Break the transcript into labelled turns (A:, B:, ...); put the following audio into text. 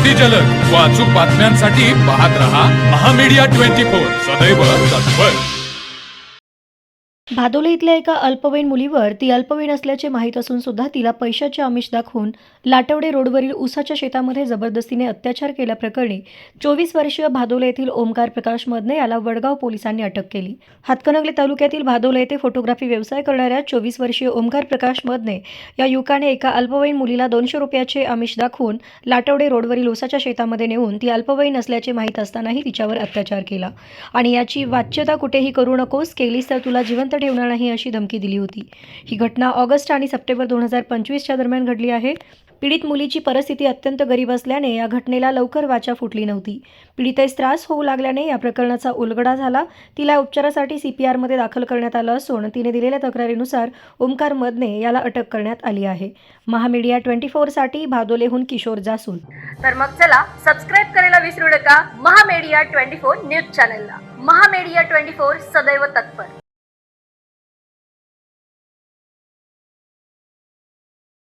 A: अगदी जलद. व अचूक बातम्यांसाठी पाहत रहा महामीडिया ट्वेंटी फोर. सदैव तत्पर.
B: भादोले इथल्या एका अल्पवयीन मुलीवर ती अल्पवयीन असल्याचे माहीत असून सुद्धा तिला पैशाचे आमिष दाखवून लाटवडे रोडवरील उसाच्या शेतामध्ये जबरदस्तीने अत्याचार केल्याप्रकरणी चोवीस वर्षीय भादोले येथील ओमकार प्रकाश मदने याला वडगाव पोलिसांनी अटक केली. हातकणंगले तालुक्यातील भादोले येथे फोटोग्राफी व्यवसाय करणाऱ्या चोवीस वर्षीय ओमकार प्रकाश मदने या युवकाने एका अल्पवयीन मुलीला दोनशे रुपयाचे आमिष दाखवून लाटवडे रोडवरील उसाच्या शेतामध्ये नेऊन ती अल्पवयीन असल्याचे माहीत असतानाही तिच्यावर अत्याचार केला. आणि याची वाच्यता कुठेही करू नकोस केलीस तर तुला जिवंत ठेवणार नाही अशी धमकी दिली होती. ही घटना ऑगस्ट आणि सप्टेंबर दोन हजार पंचवीसच्या दरम्यान घडली आहे. पीडित मुलीची परिस्थिती अत्यंत गरीब असल्याने या घटनेला लवकर वाचा फुटली नव्हती. पीडितेस त्रास होऊ लागल्याने या प्रकरणाचा उलगडा झाला. तिला उपचारासाठी सी पी आरमध्ये दाखल करण्यात आलं असून तिने दिलेल्या तक्रारीनुसार ओमकार मदने याला अटक करण्यात आली आहे. महामीडिया ट्वेंटी फोरसाठी भादोलेहून किशोर जासून
C: तर मग चला सबस्क्राईब करायला विसरू नका. महामेडिया ट्वेंटी फोर न्यूज चॅनलला. महामेडिया ट्वेंटी फोर सदैव तत्पर.